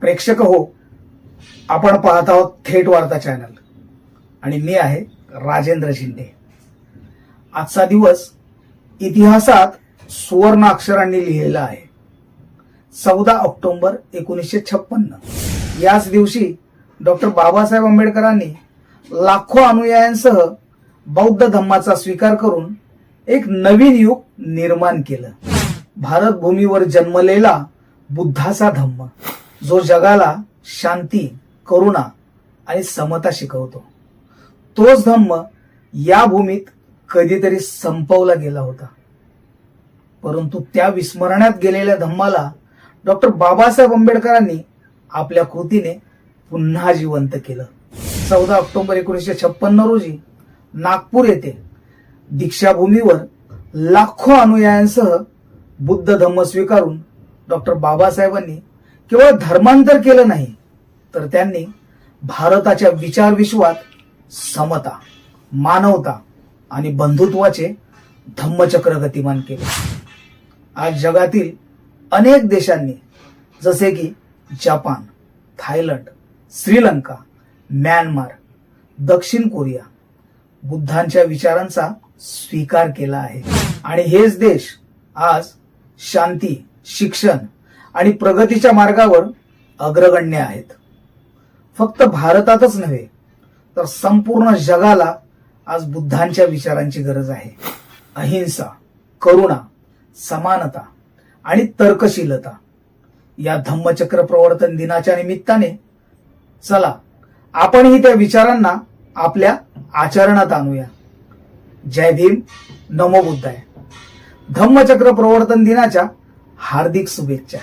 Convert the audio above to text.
प्रेक्षक हो आपण पाहत आहोत थेट वार्ता चॅनल. आणि मी आहे राजेंद्र शिंदे. आजचा दिवस इतिहासात सुवर्ण अक्षरांनी लिहिलेला आहे. चौदा ऑक्टोबर एकोणीसशे छप्पन्न. याच दिवशी डॉक्टर बाबासाहेब आंबेडकरांनी लाखो अनुयायांसह बौद्ध धम्माचा स्वीकार करून एक नवीन युग निर्माण केलं. भारत भूमीवर जन्मलेला बुद्धाचा धम्म. जो जगाला शांती करुणा आणि समता शिकवतो. तोच धम्म या भूमीत कधीतरी संपवला गेला होता. परंतु त्या विस्मरणात गेलेल्या धम्माला डॉक्टर बाबासाहेब आंबेडकरांनी आपल्या कृतीने पुन्हा जिवंत केलं. चौदा ऑक्टोबर एकोणीसशे छप्पन्न रोजी नागपूर येथे दीक्षाभूमीवर लाखो अनुयायांसह बुद्ध धम्म स्वीकारून डॉक्टर बाबासाहेबांनी केवळ धर्मांतर केलं नाही तर त्यांनी भारताच्या विचार विश्वात समता मानवता आणि बंधुत्वाचे धम्मचक्र गतिमान केले. आज जगातील अनेक देशांनी जसे की जपान थायलंड श्रीलंका म्यानमार दक्षिण कोरिया बुद्धांच्या विचारांचा स्वीकार केला आहे. आणि हेच देश आज शांती शिक्षण आणि प्रगतीच्या मार्गावर अग्रगण्य आहेत. फक्त भारतातच नव्हे तर संपूर्ण जगाला आज बुद्धांच्या विचारांची गरज आहे. अहिंसा करुणा समानता आणि तर्कशीलता या धम्मचक्र प्रवर्तन दिनाच्या निमित्ताने चला आपणही त्या विचारांना आपल्या आचरणात आणूया. जय भीम नमो बुद्धाय. धम्मचक्र प्रवर्तन दिनाच्या हार्दिक शुभेच्छा.